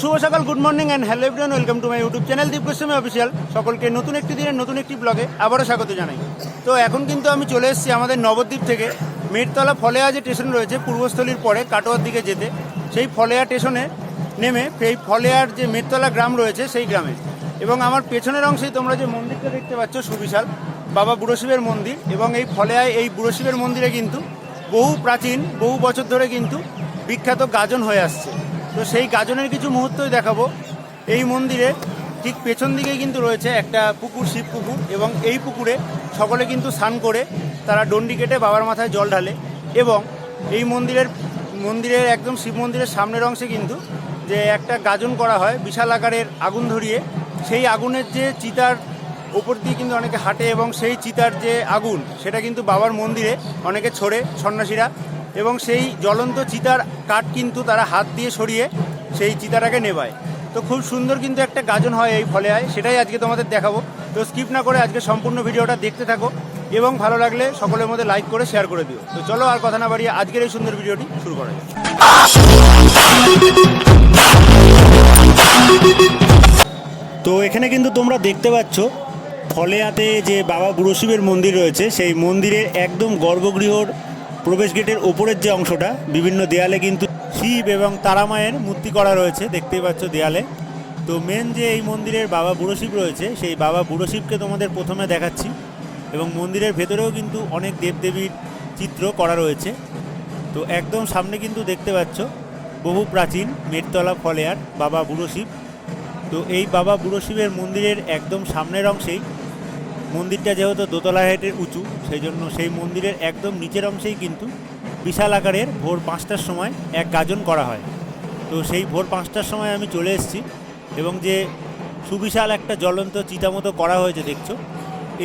শুভ সকাল good morning and hello everyone welcome to my YouTube channel Deep Goswami official সকলকে নতুন একটি দিনের নতুন একটি ব্লগে আবারও স্বাগত জানাই। তো এখন কিন্তু আমি চলে এসেছি আমাদের নবদ্বীপ থেকে। মেটতলা ফলেয়া যে স্টেশন রয়েছে, পূর্বস্থলীর পরে, কাটোয়ার দিকে যেতে, সেই ফলেয়া স্টেশনে নেমে, সেই ফলেয়ার যে মেটতলা গ্রাম রয়েছে, সেই গ্রামে। এবং আমার পেছনের অংশেই তোমরা যে মন্দিরটা দেখতে পাচ্ছ, সুবিশাল, বাবা বুড়ো শিবের মন্দির। এবং এই ফলেয়ায়, এই বুড়ো শিবের মন্দিরে কিন্তু বহু প্রাচীন, বহু বছর ধরে কিন্তু বিখ্যাত গাজন হয়ে আসছে। তো সেই গাজনের কিছু মুহূর্তই দেখাবো। এই মন্দিরে ঠিক পেছন দিকেই কিন্তু রয়েছে একটা পুকুর, শিব পুকুর, এবং এই পুকুরে সকলে কিন্তু স্নান করে তারা ডন্ডি কেটে বাবার মাথায় জল ঢালে এবং এই মন্দিরের মন্দিরের একদম শিব মন্দিরের সামনের অংশে কিন্তু যে একটা গাজন করা হয়, বিশাল আকারের আগুন ধরিয়ে, সেই আগুনের যে চিতার ওপর দিয়ে কিন্তু অনেকে হাঁটে এবং সেই চিতার যে আগুন, সেটা কিন্তু বাবার মন্দিরে অনেকে ছড়ে সন্ন্যাসীরা। এবং সেই জ্বলন্ত চিতার কাঠ কিন্তু তারা হাত দিয়ে সরিয়ে সেই চিতাটাকে নেবায় তো খুব সুন্দর কিন্তু একটা গাজন হয় এই ফলে হয় সেটাই আজকে তোমাদের দেখাবো। তো স্কিপ না করে আজকে সম্পূর্ণ ভিডিওটা দেখতে থাকো এবং ভালো লাগলে সকলের মধ্যে লাইক করে শেয়ার করে দিও। তো চলো আর কথা না বাড়িয়ে আজকের এই সুন্দর ভিডিওটি শুরু করা তো এখানে কিন্তু তোমরা দেখতে পাচ্ছ, ফলেয়াতে যে বাবা বুড়ো শিবের মন্দির রয়েছে, সেই মন্দিরের একদম গর্ভগৃহর প্রবেশ গেটের ওপরের যে অংশটা, বিভিন্ন দেয়ালে কিন্তু শিব এবং তারামায়ের মূর্তি করা রয়েছে, দেখতেই পাচ্ছ দেয়ালে। তো মেন যে এই মন্দিরের বাবা বুড়ো শিব রয়েছে, সেই বাবা বুড়ো শিবকে তোমাদের প্রথমে দেখাচ্ছি এবং মন্দিরের ভেতরেও কিন্তু অনেক দেবদেবীর চিত্র করা রয়েছে। তো একদম সামনে কিন্তু দেখতে পাচ্ছ, বহু প্রাচীন মেটতলা ফলেয়ার বাবা বুড়ো শিব। তো এই বাবা বুড়ো শিবের মন্দিরের একদম সামনের অংশেই মন্দিরটা যেহেতু দোতলা হেঁটের উঁচু, সেই জন্য সেই মন্দিরের একদম নিচের অংশেই কিন্তু বিশাল আকারের ভোর পাঁচটার সময় এক গাজন করা হয়। তো সেই ভোর পাঁচটার সময় আমি চলে এসেছি এবং যে সুবিশাল একটা জ্বলন্ত চিতা মতো করা হয়েছে দেখছ,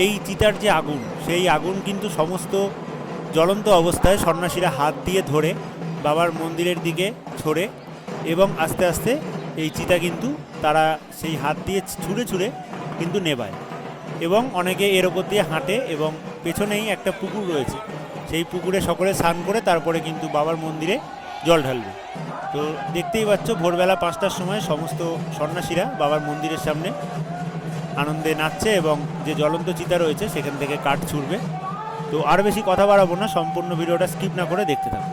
এই চিতার যে আগুন, সেই আগুন কিন্তু সমস্ত জ্বলন্ত অবস্থায় সন্ন্যাসীরা হাত দিয়ে ধরে বাবার মন্দিরের দিকে ছড়ে এবং আস্তে আস্তে এই চিতা কিন্তু তারা সেই হাত দিয়ে ছুঁড়ে ছুঁড়ে কিন্তু নেবায় এবং অনেকে এর ওপর দিয়ে হাঁটে এবং পেছনেই একটা পুকুর রয়েছে। সেই পুকুরে সকলে স্নান করে তারপরে কিন্তু বাবার মন্দিরে জল ঢালবে। তো দেখতেই পাচ্ছ, ভোরবেলা পাঁচটার সময় সমস্ত সন্ন্যাসীরা বাবার মন্দিরের সামনে আনন্দে নাচছে এবং যে জ্বলন্ত চিতা রয়েছে সেখান থেকে কাঠ ছুটবে তো আর বেশি কথা বাড়াবো না, সম্পূর্ণ ভিডিওটা স্কিপ না করে দেখতে থাকো।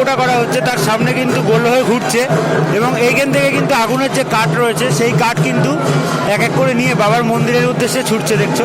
যজ্ঞটা করা হচ্ছে, তার সামনে কিন্তু গোল হয়ে ঘুরছে এবং এইখান থেকে কিন্তু আগুনের যে কাঠ রয়েছে, সেই কাঠ কিন্তু এক এক করে নিয়ে বাবার মন্দিরের উদ্দেশ্যে ছুটছে, দেখছ?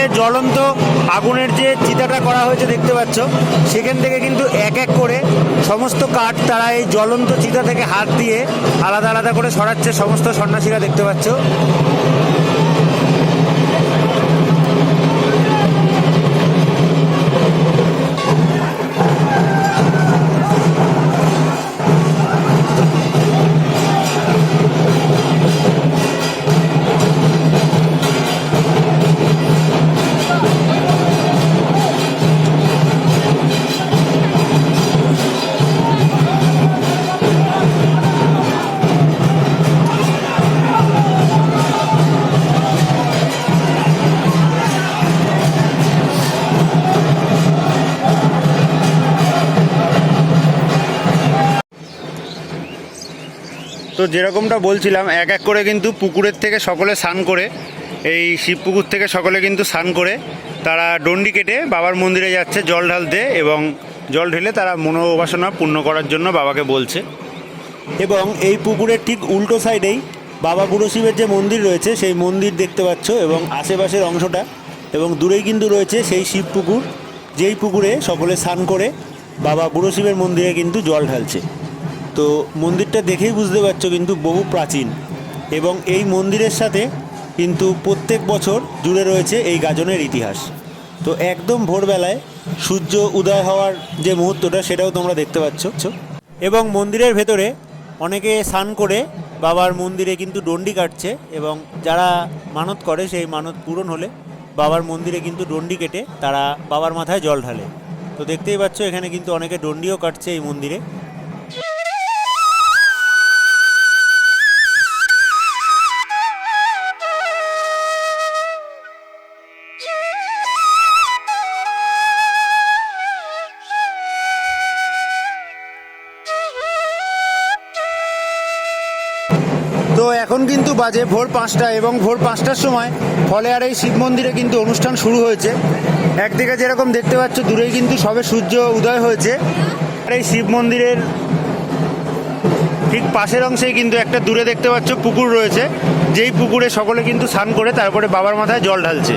যে জ্বলন্ত আগুনের যে চিতাটা করা হয়েছে দেখতে পাচ্ছ, সেখান থেকে কিন্তু এক এক করে সমস্ত কাঠ তারা এই জ্বলন্ত চিতা থেকে হাত দিয়ে আলাদা আলাদা করে সরাচ্ছে সমস্ত সন্ন্যাসীরা দেখতে পাচ্ছ। তো যেরকমটা বলছিলাম, এক এক করে কিন্তু পুকুরের থেকে সকলে স্নান করে, এই শিব পুকুর থেকে সকলে কিন্তু স্নান করে, তারা ডন্ডি কেটে বাবার মন্দিরে যাচ্ছে, জল ঢালতে এবং জল ঢেলে তারা মনোবাসনা পূর্ণ করার জন্য বাবাকে বলছে। এবং এই পুকুরের ঠিক উল্টো সাইডেই বাবা বুড়ো শিবের যে মন্দির রয়েছে, সেই মন্দির দেখতে পাচ্ছ এবং আশেপাশের অংশটা এবং দূরেই কিন্তু রয়েছে সেই শিব পুকুর, যেই পুকুরে সকলে স্নান করে বাবা বুড়ো শিবের মন্দিরে কিন্তু জল ঢালছে। তো মন্দিরটা দেখেই বুঝতে পারছ কিন্তু বহু প্রাচীন। এবং এই মন্দিরের সাথে কিন্তু প্রত্যেক বছর জুড়ে রয়েছে এই গাজনের ইতিহাস। তো একদম ভোরবেলায় সূর্য উদয় হওয়ার যে মুহূর্তটা সেটাও তোমরা দেখতে পাচ্ছ। এবং মন্দিরের ভেতরে অনেকে স্নান করে বাবার মন্দিরে কিন্তু ডন্ডি কাটছে এবং যারা মানত করে সেই মানত পূরণ হলে বাবার মন্দিরে কিন্তু ডন্ডি কেটে তারা বাবার মাথায় জল ঢালে। তো দেখতেই পাচ্ছ এখানে কিন্তু অনেকে ডন্ডিও কাটছে এই মন্দিরে। বাজে ভোর পাঁচটা এবং ভোর পাঁচটার সময় ফলে আর এই শিব মন্দিরে কিন্তু অনুষ্ঠান শুরু হয়েছে। একদিকে যেরকম দেখতে পাচ্ছ, দূরেই কিন্তু সবে সূর্য উদয় হয়েছে। আর এই শিব মন্দিরের ঠিক পাশের অংশেই কিন্তু একটা দূরে দেখতে পাচ্ছ পুকুর রয়েছে। যেই পুকুরে সকলে কিন্তু স্নান করে তারপরে বাবার মাথায় জল ঢালছে।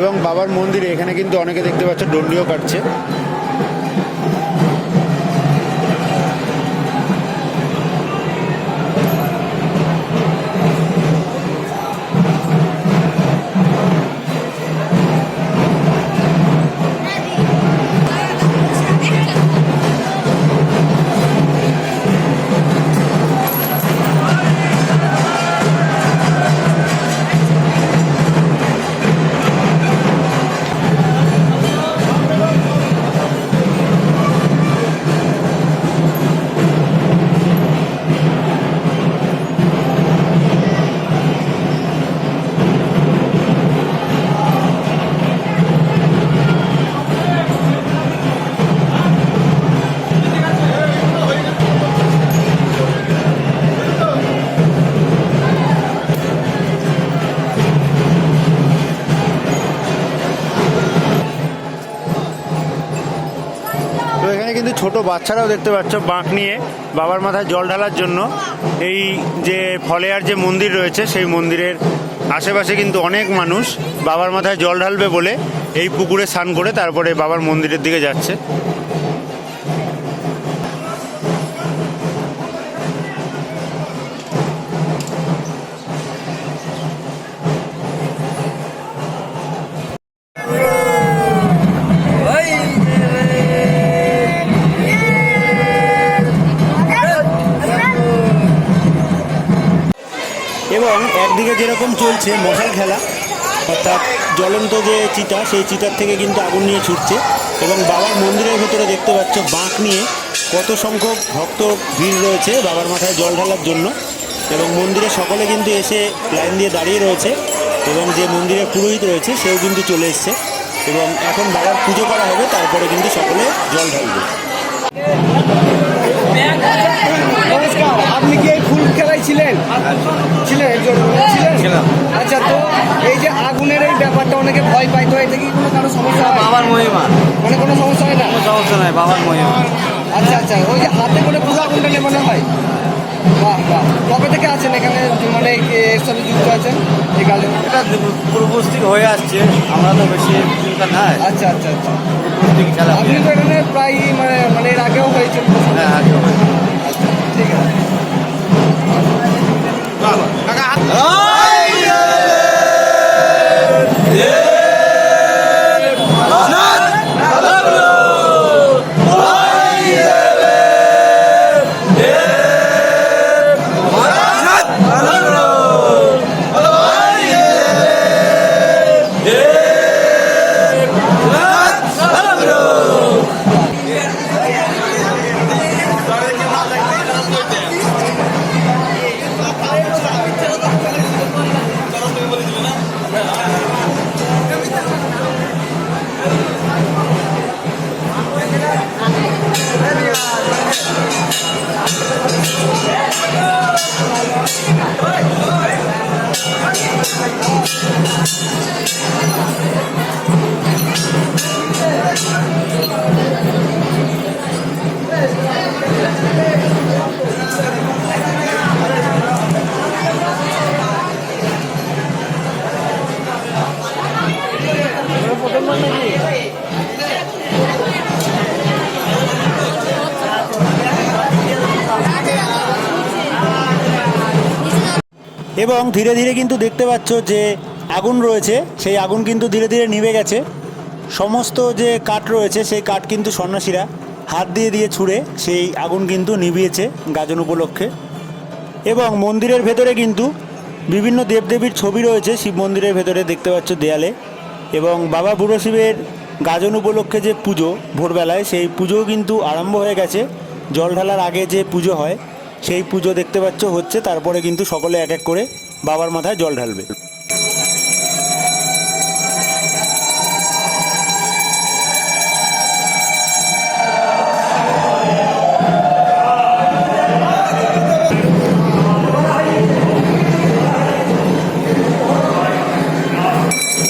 এবং বাবার মন্দিরে এখানে কিন্তু অনেকে দেখতে পাচ্ছে ডন্ডিও কাটছে। ছোট বাচ্চারাও দেখতে পাচ্ছ বাঁক নিয়ে বাবার মাথায় জল ঢালার জন্য। এই যে ফলেয়ার যে মন্দির রয়েছে, সেই মন্দিরের আশেপাশে কিন্তু অনেক মানুষ বাবার মাথায় জল ঢালবে বলে এই পুকুরে স্নান করে তারপরে বাবার মন্দিরের দিকে যাচ্ছে। একদিকে যেরকম চলছে মশাল খেলা, অর্থাৎ জ্বলন্ত যে চিতা, সেই চিতার থেকে কিন্তু আগুন নিয়ে ছুটছে এবং বাবার মন্দিরের ভেতরে দেখতে পাচ্ছ বাঁক নিয়ে কত সংখ্যক ভক্ত ভিড় রয়েছে বাবার মাথায় জল ঢালার জন্য এবং মন্দিরে সকলে কিন্তু এসে লাইন দিয়ে দাঁড়িয়ে রয়েছে এবং যে মন্দিরে পুরোহিত রয়েছে সেও কিন্তু চলে এসছে এবং এখন বাবার পুজো করা হবে, তারপরে কিন্তু সকলে জল ঢালবে। দুধ খেলায় ছিলেন? ছিলেন একজন? ছিলেন। আচ্ছা তো এই যে আগুনের এই ব্যাপারটা অনেকে ভয় পায় তো এতে কি কোনো কারও সমস্যা হয়? বাবার মহিমা। মানে কোনো সমস্যা হয় না? কোনো সমস্যা নাই বাবার মহিমা। আচ্ছা আচ্ছা ওই যে হাতে করে পুরো আগুনটা নেবানো হয়? বাহ বাহ। কবে থেকে আছেন এখানে? মানে এই- এর সাথে যুক্ত আছেন? এই কালে এটা পূর্বপুরুষ থেকে হয়ে আসছে আমরা তো বেশি চিন্তা নাই। আচ্ছা আচ্ছা আচ্ছা। খেলা। আপনি তো এখানে প্রায় মানে মানে এর আগেও হয়েছে হ্যাঁ আগে হয়েছে। ঠিক আছে। এবং ধীরে ধীরে কিন্তু দেখতে পাচ্ছ যে আগুন রয়েছে, সেই আগুন কিন্তু ধীরে ধীরে নিভে গেছে। সমস্ত যে কাঠ রয়েছে, সেই কাঠ কিন্তু সন্ন্যাসীরা হাত দিয়ে দিয়ে ছুঁড়ে সেই আগুন কিন্তু নিভিয়েছে গাজন উপলক্ষে। এবং মন্দিরের ভেতরে কিন্তু বিভিন্ন দেবদেবীর ছবি রয়েছে, শিব মন্দিরের ভেতরে দেখতে পাচ্ছ দেয়ালে। এবং বাবা বুড়ো শিবের গাজন উপলক্ষে যে পুজো ভোরবেলায়, সেই পুজোও কিন্তু আরম্ভ হয়ে গেছে। জল ঢালার আগে যে পুজো হয় সেই পুজো দেখতে পাচ্ছ, হচ্ছে তারপরে কিন্তু সকলে এক এক করে বাবার মাথায় জল ঢালবে।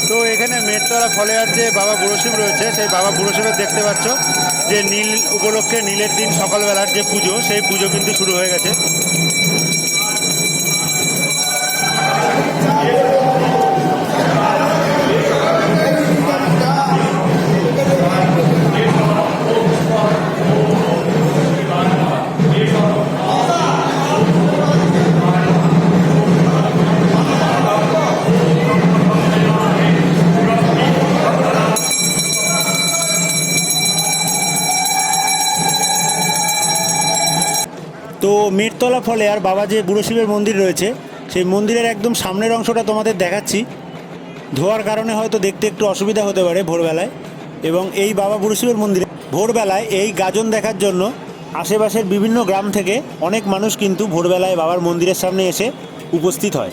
তো এখানে মেটতলা ফলে আর যে বাবা বুড়োশিব রয়েছে, সেই বাবা বুড়োশিবের দেখতে পাচ্ছ। যে নীল উপলক্ষে নীলের দিন সকালবেলার যে পুজো সেই পুজো কিন্তু শুরু হয়ে গেছে। মিরতলা ফলে আর বাবা যে বুড়োশিবের মন্দির রয়েছে, সেই মন্দিরের একদম সামনের অংশটা তোমাদের দেখাচ্ছি। ধোয়ার কারণে হয়তো দেখতে একটু অসুবিধা হতে পারে ভোরবেলায়। এবং এই বাবা বুড়োশিবের মন্দিরে ভোরবেলায় এই গাজন দেখার জন্য আশেপাশের বিভিন্ন গ্রাম থেকে অনেক মানুষ কিন্তু ভোরবেলায় বাবার মন্দিরের সামনে এসে উপস্থিত হয়।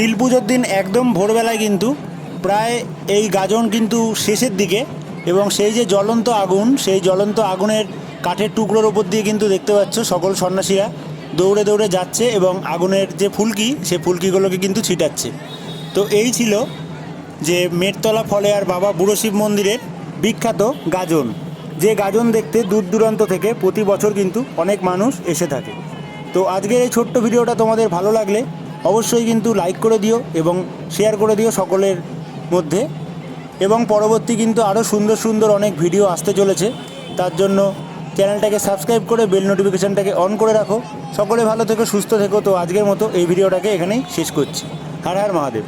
নীল পুজোর দিন একদম ভোরবেলায় কিন্তু প্রায় এই গাজন কিন্তু শেষের দিকে এবং সেই যে জ্বলন্ত আগুন, সেই জ্বলন্ত আগুনের কাঠের টুকরোর ওপর দিয়ে কিন্তু দেখতে পাচ্ছ সকল সন্ন্যাসীরা দৌড়ে দৌড়ে যাচ্ছে এবং আগুনের যে ফুলকি, সে ফুলকিগুলোকে কিন্তু ছিটাচ্ছে। তো এই ছিল যে মেটতলা ফলে আর বাবা বুড়ো শিব মন্দিরের বিখ্যাত গাজন। যে গাজন দেখতে দূর দূরান্ত থেকে প্রতি বছর কিন্তু অনেক মানুষ এসে থাকে। তো আজকের এই ছোট্ট ভিডিওটা তোমাদের ভালো লাগলে অবশ্যই কিন্তু লাইক করে দিও এবং শেয়ার করে দিও সকলের মধ্যে। এবং পরবর্তী কিন্তু আরও সুন্দর সুন্দর অনেক ভিডিও আসতে চলেছে। তার জন্য চ্যানেলটাকে সাবস্ক্রাইব করে বেল নোটিফিকেশানটাকে অন করে রাখো। সকলে ভালো থেকো, সুস্থ থেকো। তো আজকের মতো এই ভিডিওটাকে এখানেই শেষ করছি। হর হর মহাদেব।